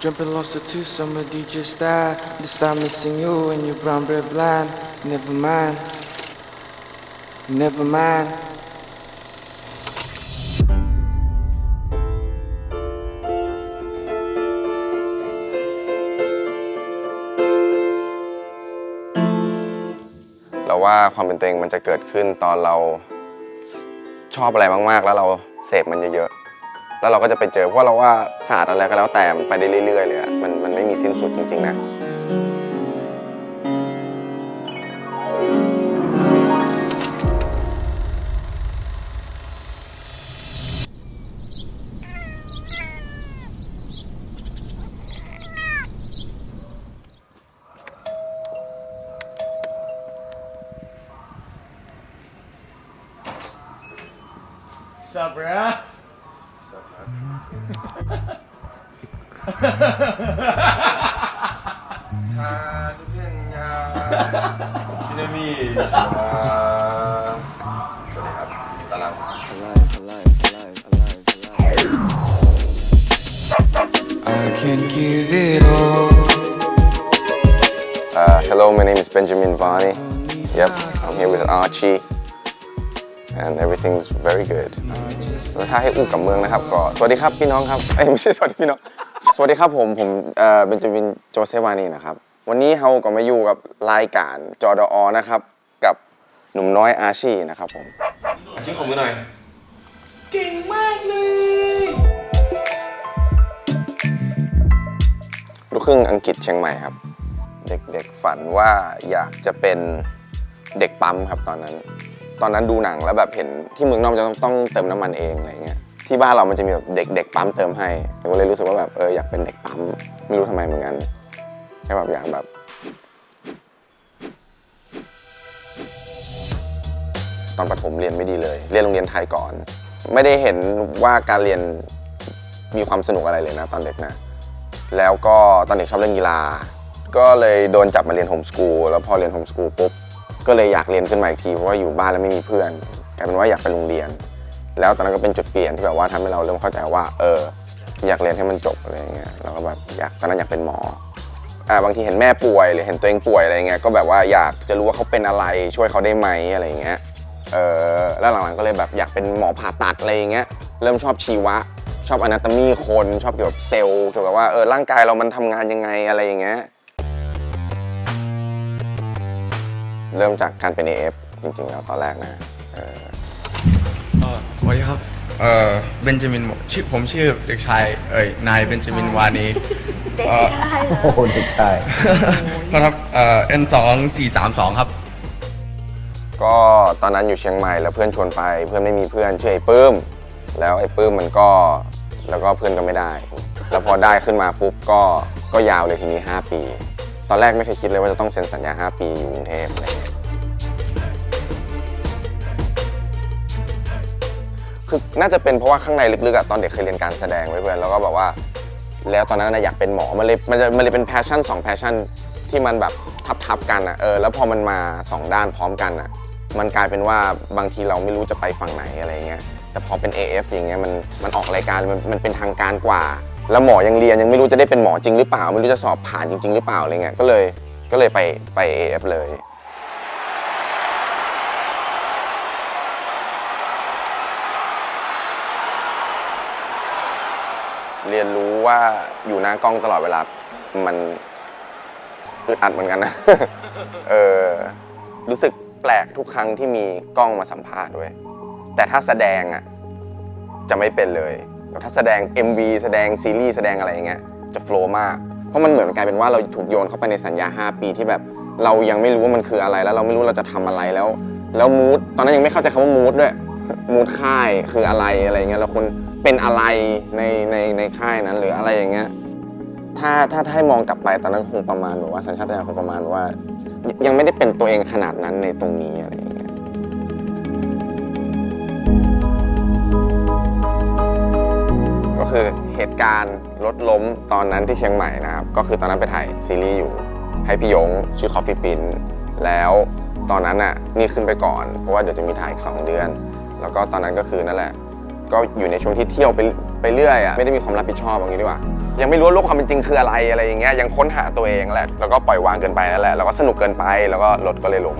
Jumping lost to two, somebody just died. This time missing you and your brown bread blind. Never mind. Never mind. เราว่าความเป็นตัวเองมันจะเกิดขึ้นตอนเราชอบอะไรมาก ๆ แล้วเราเสพมันเยอะๆ แล้วเราก็จะไปเจอเพราะเราว่าศาสตร์อะไรก็แล้วแต่มันไปได้เรื่อยๆเลยอะมันมันไม่มีสิ้นสุดจริงๆนะ I can give it all. Uh, hello, my name is Benjamin Vani. Yep, I'm here with Archie. And everything's very good. ถ้าให้อู้กับเมืองนะครับก็สวัสดีครับพี่น้องครับเอ้ยไม่ใช่สวัสดีพี่น้อง สวัสดีครับผมผมเอ่อเบนจามินโจเซวานีนะครับ วันนี้เราก็มาอยู่กับรายการจอดอนะครับ กับหนุ่มน้อยอาชีนะครับผมอาชิ้นของมือหน่อยลูกครึ่งอังกฤษเชียงใหม่ครับ เด็กๆฝันว่าอยากจะเป็นเด็กปั๊มครับตอนนั้น ตอนนั้นดูหนังแล้วแบบเห็นที่เมืองนอกจะต้องต้องเติมน้ำมันเองอะไรเงี้ยที่บ้านเรามันจะมีแบบเด็กเด็กปั๊มเติมให้ผมก็เลยรู้สึกว่าแบบเอออยากเป็นเด็กปั๊มไม่รู้ทำไมเหมือนกันแค่แบบอยากแบบตอนประถมเรียนไม่ดีเลย เรียนโรงเรียนไทยก่อน ไม่ได้เห็นว่าการเรียนมีความสนุกอะไรเลยนะตอนเด็กนะ แล้วก็ตอนเด็กชอบเล่นกีฬา ก็เลยโดนจับมาเรียนโฮมสกูล แล้วพอเรียนโฮมสกูลปุ๊บ ก็เลยอยากเรียนขึ้นมาอีกที เพราะว่าอยู่บ้านแล้วไม่มีเพื่อน กลายเป็นว่าอยากไปโรงเรียน แล้วตอนนั้นก็เป็นจุดเปลี่ยนที่แบบว่าทำให้เราเริ่มเข้าใจว่า เออ อยากเรียนให้มันจบอะไรอย่างเงี้ยแล้วก็แบบอยากตอนนั้นอยากเป็นหมอ อ่าบางทีเห็นแม่ป่วยหรือเห็นตัวเองป่วยอะไรเงี้ยก็แบบว่าอยากจะรู้ว่าเขาเป็นอะไรช่วยเขาได้ไหมอะไรเงี้ยเออแล้วหลังๆก็เลยแบบอยากเป็นหมอผ่าตัดอะไรเงี้ยเริ่มชอบชีวะ ชอบอนาโตมีคนชอบเกี่ยวกับเซลล์เกี่ยวกับว่าเออร่างกายเรามันทำงานยังไงอะไรอย่างเงี้ยเริ่มจากการเป็น AF จริงๆแล้วตอนแรกนะเออเอ่อสวัสดีครับ เอ่อเบนจามินชื่อผมชื่อเด็กชายเอ่ยนายเบนจามินวานีเด็กชายเหรอโอ้โหเด็กชายนะครับเอ่อ N 2 4 3 2ครับ ก็ตอนนั้นอยู่เชียงใหม่แล้วเพื่อนชวนไป เพื่อนไม่มีเพื่อนชื่อไอ้ปื้ม แล้วไอ้ปื้มมันก็แล้วก็เพื่อนก็ไม่ได้ แล้วพอได้ขึ้นมาปุ๊บก็ก็ยาวเลยทีนี้ 5 ปี ตอนแรกไม่เคยคิดเลยว่าจะต้องเซ็นสัญญา 5 ปีอยู่กรุงเทพอะไรเงี้ย คือน่าจะเป็นเพราะว่าข้างในลึกๆอะตอนเด็กเคยเรียนการแสดงไว้เพื่อนแล้วก็แบบว่า แล้วตอนนั้นนะอยากเป็นหมอมันเลยมันจะมันเลยเป็นแพชชั่นสองแพชชั่นที่มันแบบทับๆกันอะเออแล้วพอมันมาสองด้านพร้อมกันอะมันกลายเป็นว่าบางทีเราไม่รู้จะไปฝั่งไหนอะไรเงี้ยแต่พอเป็น AF อย่างเงี้ยมันมันออกรายการมันมันเป็นทางการกว่า แล้วหมอยังเรียนยังไม่รู้จะได้เป็นหมอจริงหรือเปล่า ไม่รู้จะสอบผ่านจริง ๆ หรือเปล่าอะไรเงี้ยก็เลยก็เลยไปไป AF เลย เรียนรู้ว่าอยู่หน้ากล้องตลอดเวลา มันอึดอัดเหมือนกันนะ เออรู้สึกแปลกทุกครั้งที่มีกล้องมาสัมภาษณ์ด้วยแต่ถ้าแสดงอะจะไม่เป็นเลยแต่ถ้าแสดง MV แสดงซีรีส์แสดงอะไรอย่างเงี้ยจะโฟล์มาก เพราะมันเหมือนกลายเป็นว่าเราถูกโยนเข้าไปในสัญญา 5 ปีที่แบบ เรายังไม่รู้ว่ามันคืออะไรแล้วเราไม่รู้เราจะทำอะไรแล้ว แล้วมูดตอนนั้นยังไม่เข้าใจคำว่ามูดด้วย มูดค่ายคืออะไรอะไรเงี้ยแล้วคนเป็นอะไรในในในค่ายนั้นหรืออะไรอย่างเงี้ยถ้าถ้าถ้าให้มองกลับไปตอนนั้นคงประมาณแบบว่าสัญชาตญาณคงประมาณว่า ยังไม่ได้เป็นตัวเองขนาดนั้นในตรงนี้อะไรอย่างเงี้ยก็คือเหตุการณ์รถล้มตอนนั้นที่เชียงใหม่นะครับ ก็คือตอนนั้นไปถ่ายซีรีส์อยู่ ให้พี่ยงชื่อ Coffee Pin แล้วตอนนั้นน่ะนี่ขึ้นไปก่อน เพราะว่าเดี๋ยวจะมีถ่ายอีก 2 เดือน แล้วก็ตอนนั้นก็คือนั่นแหละ ก็อยู่ในช่วงที่เที่ยวไปไปเรื่อยอะไม่ได้มีความรับผิดชอบอย่างนี้ดีกว่า ยังไม่รู้โลกความเป็นจริงคืออะไรอะไรอย่างเงี้ยยังค้นหาตัวเองแหละแล้วก็ปล่อยวางเกินไปนั่นแหละแล้วก็สนุกเกินไปแล้วก็รถก็เลยล้ม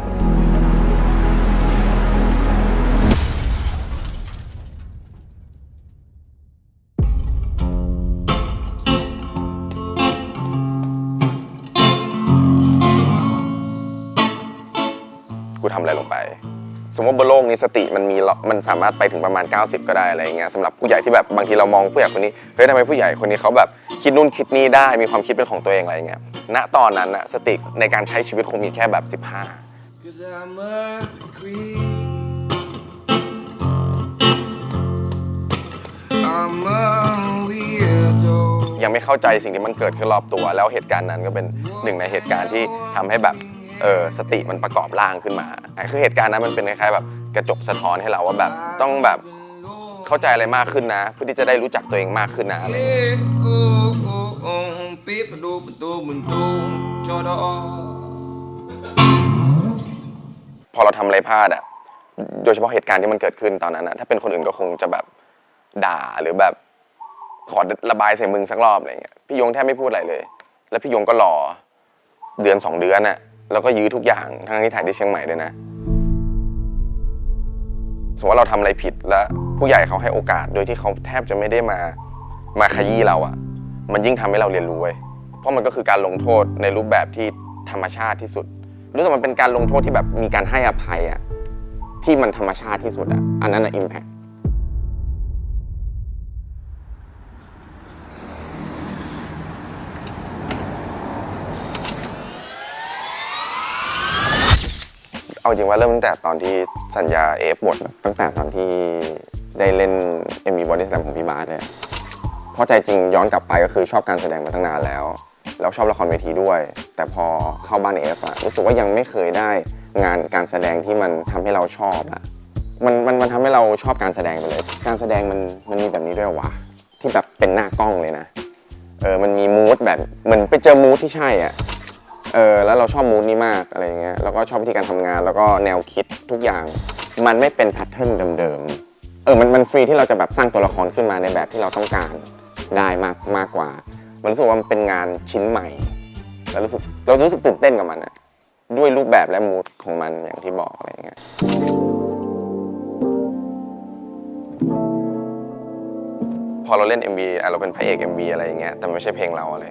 สมมติบนโลกนี้สติมันมีละมันสามารถไปถึงประมาณ 90 ก็ได้อะไรอย่างเงี้ยสำหรับผู้ใหญ่ที่แบบบางทีเรามองผู้ใหญ่คนนี้เฮ้ยทำไมผู้ใหญ่คนนี้เขาแบบคิดนู่นคิดนี่ได้มีความคิดเป็นของตัวเองอะไรอย่างเงี้ยณตอนนั้นนะสติในการใช้ชีวิตคงมีแค่แบบ 15 Cause I'm a creep. I'm a weirdo. ยังไม่เข้าใจสิ่งที่มันเกิดขึ้นรอบตัว แล้วเหตุการณ์นั้นก็เป็นหนึ่งในเหตุการณ์ที่ทำให้แบบ เออสติมันประกอบร่างขึ้นมาคือเหตุการณ์นั้นมันเป็นคล้ายๆแบบกระจกสะท้อนให้เราว่าแบบต้องแบบเข้าใจอะไรมากขึ้นนะเพื่อที่จะได้รู้จักตัวเองมากขึ้นนะอะไรอย่างเงี้ย Yeah, oh, oh, oh, beep, ba, doo, ba, doo, ba, doo, cha-da. พอเราทำอะไรพลาดอะโดยเฉพาะเหตุการณ์ที่มันเกิดขึ้นตอนนั้นนะถ้าเป็นคนอื่นก็คงจะแบบด่าหรือแบบขอระบายใส่มึงสักรอบอะไรเงี้ยพี่ยงแทบไม่พูดอะไรเลย แล้วพี่ยงก็รอเดือนสองเดือนน่ะ แล้วก็ยื้อทุกอย่างทั้งที่ถ่ายที่เชียงใหม่ด้วยนะสมมติว่าเราทำอะไรผิดแล้วผู้ใหญ่เขาให้โอกาสโดยที่เขาแทบจะไม่ได้มามาขยี้เราอะ มันยิ่งทำให้เราเรียนรู้เว้ยเพราะมันก็คือการลงโทษในรูปแบบที่ธรรมชาติที่สุด รู้สึกมันเป็นการลงโทษที่แบบมีการให้อภัยอะที่มันธรรมชาติที่สุดอะอันนั้นอะอิมแพค เอาจริงว่าเริ่มตั้งแต่ตอนที่สัญญาเอฟหมดแบบตั้งแต่ตอนที่ได้เล่น MV Body Slam ของพี่บาสเลยเพราะใจจริงย้อนกลับไปก็คือชอบการแสดงมาตั้งนานแล้ว แล้วชอบละครเวทีด้วย แต่พอเข้าบ้านเอฟอะรู้สึกว่ายังไม่เคยได้งานการแสดงที่มันทำให้เราชอบอะมันมันมันทำให้เราชอบการแสดงไปเลย การแสดงมันมันมีแบบนี้ด้วยวะที่แบบเป็นหน้ากล้องเลยนะ เออ มันมีมูดแบบเหมือนไปเจอมูดที่ใช่อะ เออแล้วเราชอบมูดนี้มากอะไรเงี้ยแล้วก็ชอบวิธีการทำงาน แล้วก็แนวคิดทุกอย่าง มันไม่เป็นแพทเทิร์นเดิมๆเออมันมันฟรีที่เราจะแบบสร้างตัวละครขึ้นมาในแบบที่เราต้องการได้มากมากกว่า มันรู้สึกว่ามันเป็นงานชิ้นใหม่ แล้วรู้สึกเรารู้สึกตื่นเต้นกับมันอะด้วยรูปแบบและมูดของมันอย่างที่บอกอะไรเงี้ยพอเราเล่น MV อะเราเป็นพระเอก MV อะไรอย่างเงี้ยแต่ไม่ใช่เพลงเราอะไร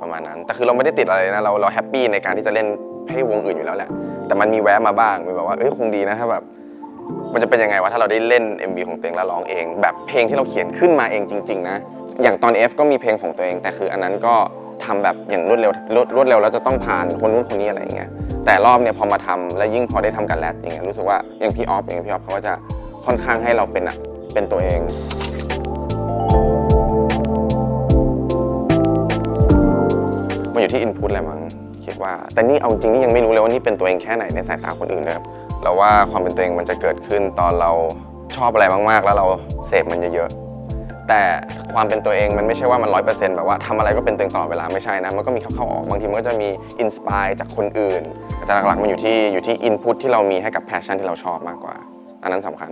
ประมาณนั้น แต่คือเราไม่ได้ติดอะไรนะ เราเราแฮปปี้ในการที่จะเล่นให้วงอื่นอยู่แล้วแหละ แต่มันมีแวะมาบ้างมีแบบว่าเอ้ยคงดีนะถ้าแบบมันจะเป็นยังไงวะถ้าเราได้เล่น MV ของตัวเองแล้วร้องเอง แบบเพลงที่เราเขียนขึ้นมาเองจริง ๆ นะ อย่างตอน F ก็มีเพลงของตัวเอง แต่คืออันนั้นก็ทำแบบอย่างรวดเร็วรวดรวดเร็วแล้วจะต้องผ่านคนนู้นคนนี้อะไรอย่างเงี้ยแต่รอบเนี่ยพอมาทำแล้วยิ่งพอได้ทำกันแรดอย่างเงี้ยรู้สึกว่าอย่างพี่ออฟอย่างพี่ออฟเขาก็จะค่อนข้างให้เราเป็นอะเป็นตัวเอง อยู่ที่อินพุตแหละมั้งคิดว่า แต่นี่เอาจริงนี่ยังไม่รู้เลยว่านี่เป็นตัวเองแค่ไหนในสายตาคนอื่นเลยครับเราว่าความเป็นตัวเองมันจะเกิดขึ้นตอนเราชอบอะไรมากๆ แล้วเราเสพมันเยอะๆแต่ความเป็นตัวเองมันไม่ใช่ว่ามันร้อยเปอร์เซ็นต์แบบว่าทำอะไรก็เป็นตัวเองตลอดเวลาไม่ใช่นะมันก็มีเข้าๆออกบางทีมันก็จะมีอินสปายจากคนอื่น แต่หลักๆมันอยู่ที่อยู่ที่อินพุตที่เรามีให้กับแพชชั่นที่เราชอบมากกว่า อันนั้นสำคัญ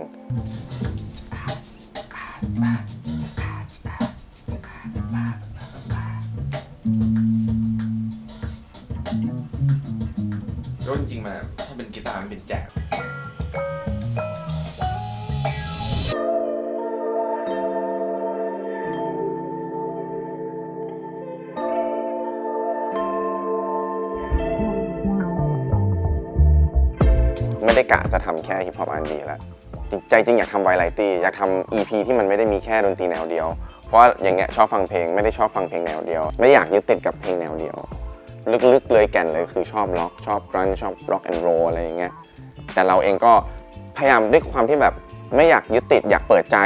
เป็นแจ๊สไม่ได้กะจะทำแค่ฮิปฮอปอันดีแล้วใจจริงอยากทำไวไลตี้อยากทำ EP ที่มันไม่ได้มีแค่ดนตรีแนวเดียว เพราะว่าอย่างเงี้ยชอบฟังเพลงไม่ได้ชอบฟังเพลงแนวเดียว ไม่อยากยึดติดกับเพลงแนวเดียว ลึกๆเลยแก่นเลยคือชอบล็อกชอบกรันชอบร็อกแอนด์โรอะไรอย่างเงี้ยแต่เราเองก็พยายามด้วยความที่แบบไม่อยากยึดติดอยากเปิดใจ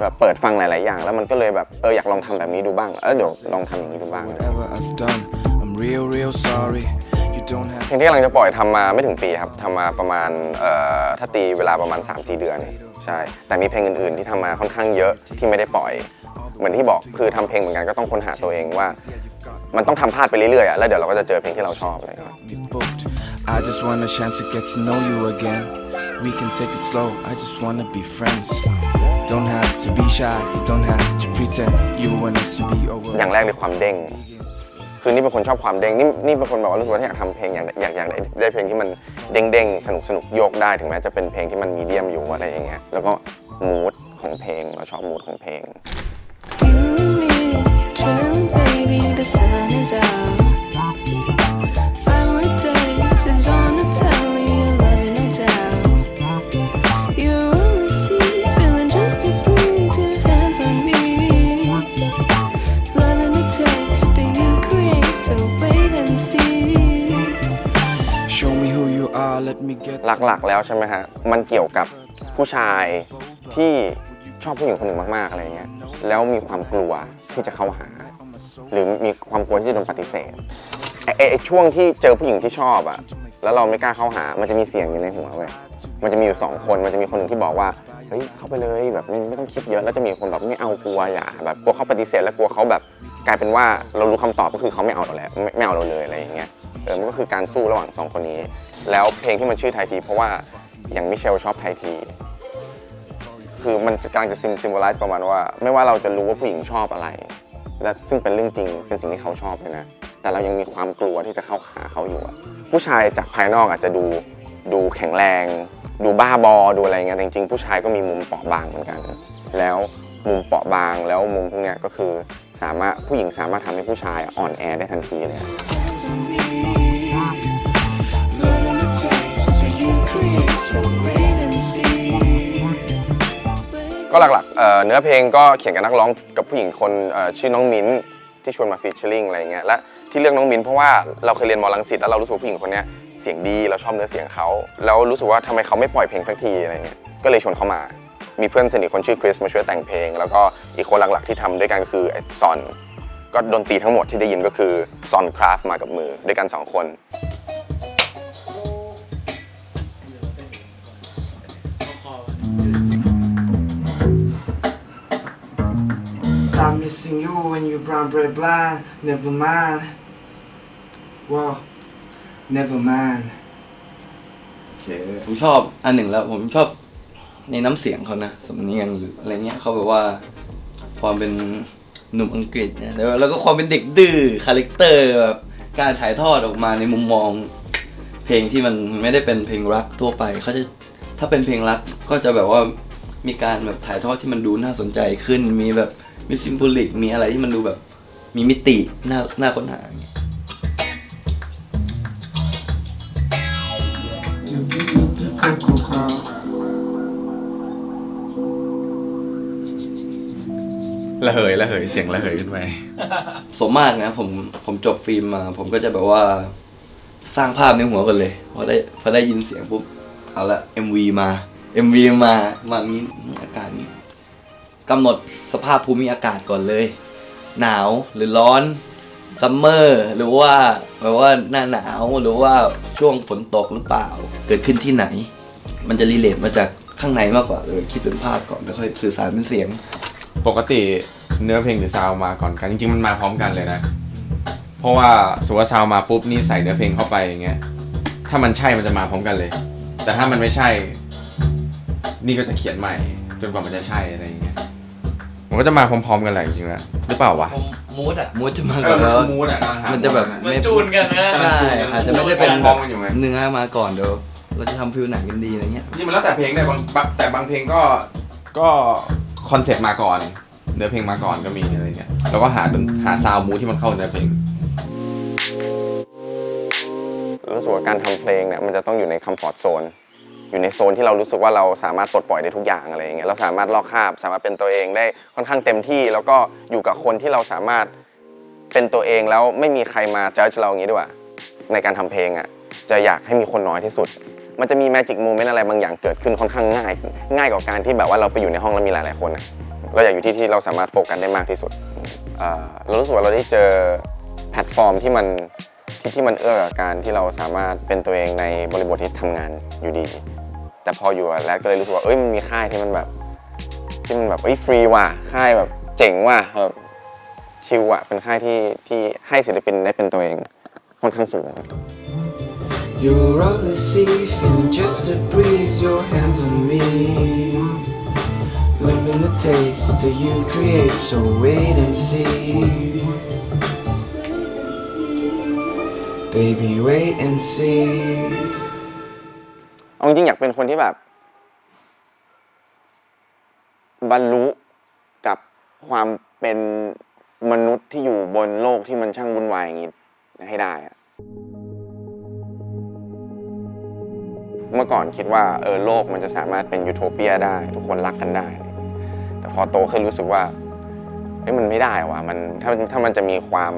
แบบเปิดฟังหลาย ๆ อย่าง แล้วมันก็เลยแบบเอออยากลองทำแบบนี้ดูบ้างเออเดี๋ยวลองทำอย่างนี้ดูบ้าง Whatever I've done, I'm real, real sorry. You don't have เพลงที่กำลังจะปล่อยทำมาไม่ถึงปีครับทำมาประมาณเอ่อถ้าตีเวลาประมาณ 3-4 เดือน ใช่ แต่มีเพลงอื่น ๆ ที่ทำมาค่อนข้างเยอะที่ไม่ได้ปล่อย เหมือนที่บอกคือทำเพลงเหมือนกันก็ต้องค้นหาตัวเองว่า มันต้องทำพลาดไปเรื่อยๆอะแล้วเดี๋ยวเราก็จะเจอเพลงที่เราชอบอะไรอย่างเงี้ย me booked. I just want a chance to get to know you again. We can take it slow. I just wanna be friends. don't have to be shy, you don't have to pretend you want us to be over. อย่างแรกเลยความเด้งคือนี่เป็นคนชอบความเด้งนี่นี่เป็นคนแบบว่ารู้สึกว่าถ้าอยากทำเพลงอยากอยากอยากได้ได้เพลงที่มันเด้งเด้งสนุกสนุกโยกได้ถึงแม้จะเป็นเพลงที่มันมีเดียมอยู่อะไรอย่างเงี้ยแล้วก็มูดของเพลงเราชอบมูดของเพลง หลักๆ แล้วใช่ไหมฮะ มันเกี่ยวกับผู้ชายที่ ชอบผู้หญิงคนหนึ่งมากๆอะไรเงี้ยแล้วมีความกลัวที่จะเข้าหา หรือมีความกลัวที่จะโดนปฏิเสธไอ้ไอ้ไอ้ช่วงที่เจอผู้หญิงที่ชอบอะแล้วเราไม่กล้าเข้าหา มันจะมีเสียงอยู่ในหัวเว้ยมันจะมีอยู่สองคนมันจะมีคนหนึ่งที่บอกว่าเฮ้ยเข้าไปเลยแบบไม่ไม่ต้องคิดเยอะแล้วจะมีคนแบบไม่เอากลัวอย่าแบบกลัวเขาปฏิเสธแล้วกลัวเขาแบบกลายเป็นว่าเรารู้คำตอบก็คือเขาไม่เอาเราแล้วไม่ไม่เอาเราเลยอะไรอย่างเงี้ยเออมันก็คือการสู้ระหว่างสองคนนี้ แล้วเพลงที่มันชื่อไทยทีเพราะว่าอย่างมิเชลชอบไทยที คือมันกำลังจะซิมซิม b ลไลซ์ประมาณว่า ไม่ว่าเราจะรู้ว่าผู้หญิงชอบอะไร และซึ่งเป็นเรื่องจริงเป็นสิ่งที่เขาชอบเลยนะ แต่เรายังมีความกลัวที่จะเข้าหาเขาอยู่อะผู้ชายจากภายนอกอาจจะดูดูแข็งแรง ดูบ้าบอดูอะไรเงี้ยแต่จริงๆผู้ชายก็มีมุมเปราะบางเหมือนกัน แล้วมุมเปราะบางแล้วมุมพวกเนี้ยก็คือสามารถผู้หญิงสามารถทำให้ผู้ชายอ่อนแอได้ทันทีเลยอะ so real. ก็หลักๆเอ่อเนื้อเพลงก็เขียนกับนักร้องกับผู้หญิงคนเอ่อชื่อน้องมิ้นที่ชวนมาฟีเจอริงอะไรเงี้ยและที่เลือกน้องมิ้นเพราะว่าเราเคยเรียนมอลังสิตแล้วเรารู้สึกว่าผู้หญิงคนเนี้ยเสียงดีเราชอบเนื้อเสียงเขาแล้วรู้สึกว่าทำไมเขาไม่ปล่อยเพลงสักทีอะไรเงี้ยก็เลยชวนเขามา มีเพื่อนสนิทคนชื่อคริสมาช่วยแต่งเพลง แล้วก็อีกคนหลักๆที่ทำด้วยกันก็คือไอ้ซอน ก็ดนตรีทั้งหมดที่ได้ยินก็คือซอนคราฟมากับมือด้วยกันสองคน missing you when you brown bread blind. Never mind. Whoa, never mind. ผมชอบอันหนึ่งแล้วผมชอบในน้ำเสียงเขานะสำเนียงหรืออะไรเงี้ยเขาแบบว่าความเป็นหนุ่มอังกฤษเนี่ยแล้วแล้วก็ความเป็นเด็กดื้อคาแรคเตอร์แบบการถ่ายทอดออกมาในมุมมอง เพลงที่มันไม่ได้เป็นเพลงรักทั่วไปเขาจะถ้าเป็นเพลงรักก็จะแบบว่ามีการแบบถ่ายทอดที่มันดูน่าสนใจขึ้นมีแบบ มีซิมโบลิกมีอะไรที่มันดูแบบ มีมิติน่าน่าค้นหาอย่างเงี้ย Cocoa Club. ระเหยระเหยเสียงระเหยขึ้นไปสมมากนะผมผมจบฟิล์มมา ผมก็จะแบบว่าสร้างภาพในหัวกันเลยพอได้พอได้ยินเสียงปุ๊บเอาละ MV มา MV มามางี้อากาศนี้ กำหนดสภาพภูมิอากาศก่อนเลย หนาวหรือร้อนซัมเมอร์หรือว่าแบบว่าหน้าหนาวหรือว่าช่วงฝนตกหรือเปล่า เกิดขึ้นที่ไหน มันจะรีเลทมาจากข้างในมากกว่าเลยคิดเป็นภาพก่อนแล้วค่อยสื่อสารเป็นเสียง ปกติเนื้อเพลงหรือซาวมาก่อนกันจริงๆมันมาพร้อมกันเลยนะ เพราะว่าสมมติว่าซาวมาปุ๊บนี่ใส่เนื้อเพลงเข้าไปอย่างเงี้ยถ้ามันใช่มันจะมาพร้อมกันเลย แต่ถ้ามันไม่ใช่ นี่ก็จะเขียนใหม่ จนกว่ามันจะใช่อะไรอย่างเงี้ย มันก็จะมาพร้อมๆกันแหละจริงๆแล้วหรือเปล่าวะมูดอะมูดจะมาเอก่ออนมันแล้วคือมูดอะกำลังหามันจะแบบมูดมันจูนกันนะกำลังใช่จูนกันอาจจะไม่ได้เป็นมองกันอยู่ไงเนื้อมาก่อนเดี๋ยวเราจะทำฟิลหนังกันดีอะไรเงี้ยจริงๆมันแล้วแต่เพลงได้บางบางแต่บางเพลงก็ก็คอนเซ็ปต์มาก่อนเนื้อเพลงมาก่อนก็มีอะไรเงี้ยแล้วก็หาดนหาซาวด์มูดที่มันเข้าเนื้อเพลงรู้สึกว่าการทำเพลงเนี่ยมันจะต้องอยู่ในคัมฟอร์ z โซน อยู่ในโซนที่เรารู้สึกว่าเราสามารถปลดปล่อยได้ทุกอย่างอะไรอย่างเงี้ยเราสามารถลอกคราบ สามารถเป็นตัวเองได้ค่อนข้างเต็มที่ แล้วก็อยู่กับคนที่เราสามารถเป็นตัวเองแล้วไม่มีใครมาจ้ d เราอย่างนี้ด้วยในการทำเพลงอะจะอยากให้มีคนน้อยที่สุด มันจะมีแมจิกโมเมนต์อะไรบางอย่างเกิดขึ้นค่อนข้างง่าย ง่ายกว่าการที่แบบว่าเราไปอยู่ในห้องแล้วมีหลายๆคนอะเราอยากอยู่ที่ที่เราสามารถโฟกัสได้มากที่สุดเอ่อเรารู้สึกว่าเราได้เจอแพลตฟอร์มที่มันที่ที่มันเอื้อกับการที่เราสามารถเป็นตัวเองในบริบทที่ทำงานอยู่ดี แต่พออยู่กับแรดก็เลยรู้สึกว่าเอ้ยมันมีค่ายที่มันแบบที่มันแบบเอ้ยฟรีว่ะค่ายแบบเจ๋งว่ะแบบชิว่ะเป็นค่ายที่ที่ให้ศิลปินได้เป็นตัวเองค่อนข้างสูง You're on the sea, feeling just a breeze, your hands on me. Living the taste that you create, so wait and see. Baby, wait and see. เอาจริงอยากเป็นคนที่แบบ บรรลุกับความเป็นมนุษย์ที่อยู่บนโลกที่มันช่างวุ่นวายอย่างนี้ให้ได้อะเมื่อก่อนคิดว่าเออโลกมันจะสามารถเป็นยูโทเปียได้ ทุกคนรักกันได้ แต่พอโตขึ้นรู้สึกว่าเอ้ยมันไม่ได้ว่ะมันถ้าถ้ามันจะมีความ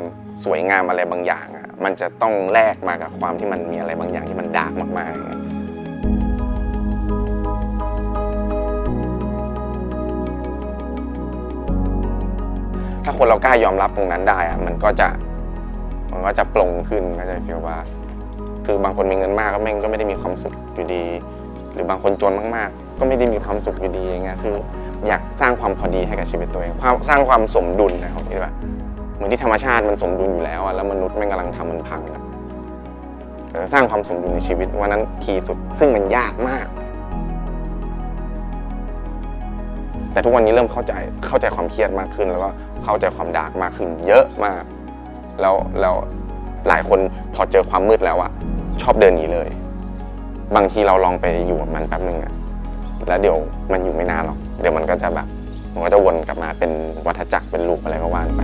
สวยงามอะไรบางอย่างอะมันจะต้องแลกมากับความที่มันมีอะไรบางอย่างที่มันดาร์กมากๆาคนเรากล้ายอมรับตรงนั้นได้อะมันก็จะมันก็จะปลงขึ้นก็จะฟีลว่า คือบางคนมีเงินมากก็แม่งก็ไม่ได้มีความสุขอยู่ดี หรือบางคนจนมากๆ ก็ไม่ได้มีความสุขอยู่ดีอย่างเงี้ยคือ อยากสร้างความพอดีให้กับชีวิตตัวเองความสร้างความสมดุลนะผมคิดว่าเหมือนที่ธรรมชาติมันสมดุลอยู่แล้วอะแล้วมนุษย์แม่งกำลังทำมันพังอะสร้างความสมดุลในชีวิตวันนั้นคีย์สุด ซึ่งมันยากมาก แต่ทุกวันนี้เริ่มเข้าใจเข้าใจความเครียดมากขึ้นแล้วก็ เข้าใจความดาร์กมากขึ้นเยอะมาก แล้วแล้วหลายคนพอเจอความมืดแล้วอะชอบเดินหนีเลย บางทีเราลองไปอยู่กับมันแป๊บนึงอะแล้วเดี๋ยวมันอยู่ไม่นานหรอก เดี๋ยวมันก็จะแบบ มันก็จะวนกลับมาเป็นวัฏจักรเป็นลูปอะไรก็ว่านไป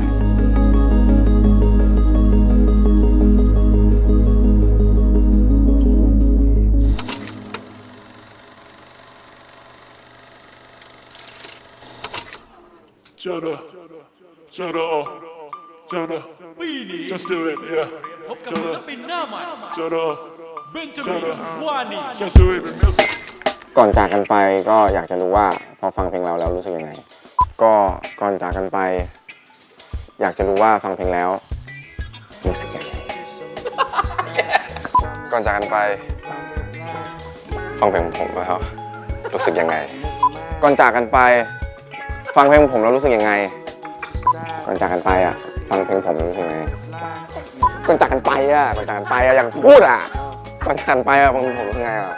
Shut up. Shut up. Shut up. Just do it, yeah. พบกับศิลปินหน้าใหม่ Shut up. เบนจามินวานี Just do it, music. ก่อนจากกันไปก็อยากจะรู้ว่าพอฟังเพลงเราแล้วรู้สึกยังไง ก็ก่อนจากกันไป อยากจะรู้ว่าฟังเพลงแล้วรู้สึกยังไง ก่อนจากกันไป ฟังเพลงของผมแล้วรู้สึกยังไง ก่อนจากกันไป ฟังเพลงของผมแล้วรู้สึกยังไง ก่อนจากกันไปอะฟังเพลงผมแล้วรู้สึกยังไงก่อนจากกันไปอะก่อนจากกันไปอะอย่างพูดอะก่อนจากกันไปอะฟังเพลงผมรู้สึกยังไงอะ